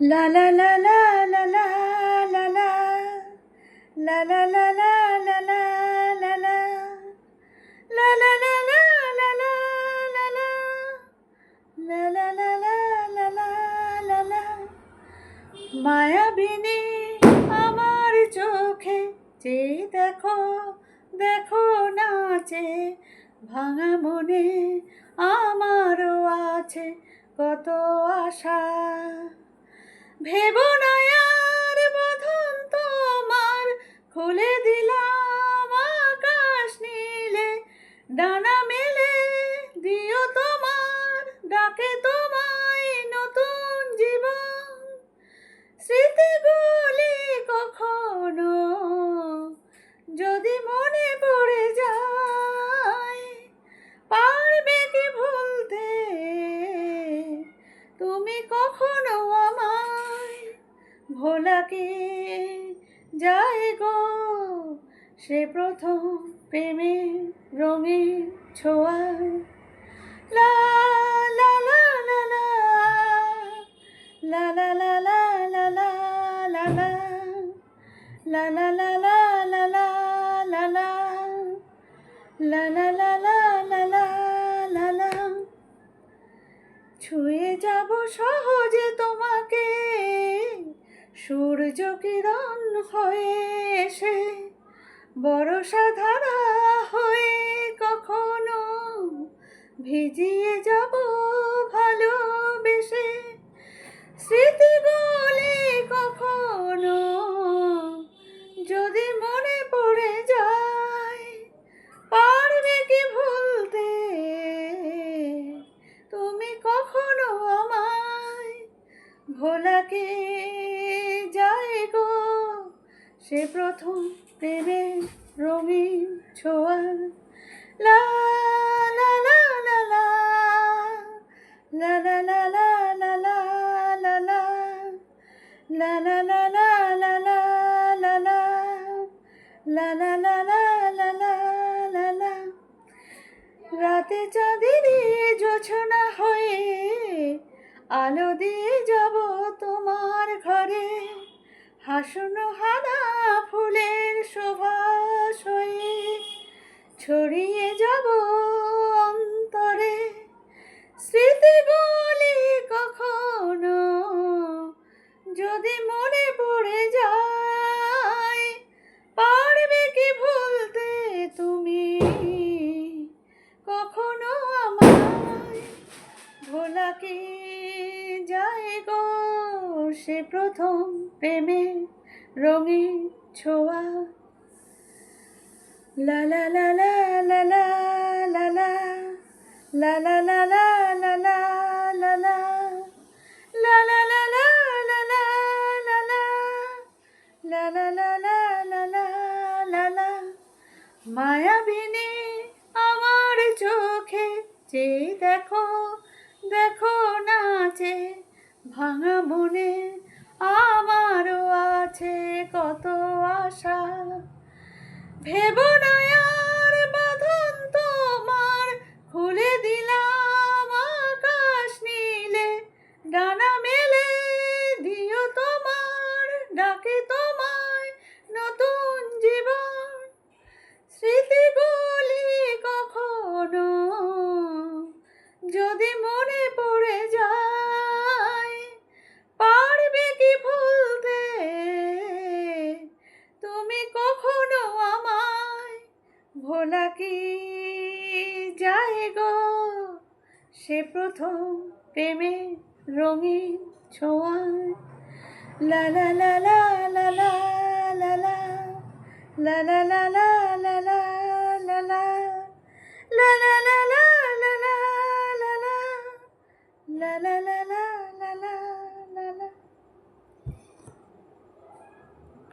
লা লা লা লা লা লা লা লা লা লা লা লা লা লা লা লা লা লা মায়াবিনী আমার চোখে যে দেখো দেখো নাচে ভাঙা মনে আমারও আছে কত আশা ভেবনায়ার বধন তোমার খুলে দি ভোলা কি যায় গো সে প্রথম প্রেমে রঙিন ছোঁয়ায় লা লা লা লা লা la la la la la la La la la la la la la la La la la la la la la la ছুঁয়ে যাব তোমাকে সূর্য কিরণ হয়ে এসে বরষা ধারা হয়ে কখনো ভিজিয়ে যাব ভালোবেসে। স্মৃতিগুলি কখনো যদি মনে পড়ে যায়, পারবে কি ভুলতে? তুমি কখনো আমায় ভোলাকে সে প্রথম প্রেমের রঙিন ছোয়া লা লা লা লা লা লা লা লা লা লা লা লা লা লা লা লা লা লা লা রাতে চাঁদিনে জোছনা হয়ে আলো দিয়ে যাব তোমার ঘরে হাসুন হাদা সে প্রথম প্রেমে রঙে ছোয়া লালা লালা লালা লালা লালা লালা লালা লালা মায়াবিনে আমার চোখে যে দেখো দেখো নাচে ভাঙা মনে আমারও আছে কত আশা। ভেব যায় গো সে প্রথম প্রেমে রঙিন ছোঁয়ায় লা লা লা লা লা লা লা লা লা লা লা লা লা লা লা লা লা লা লা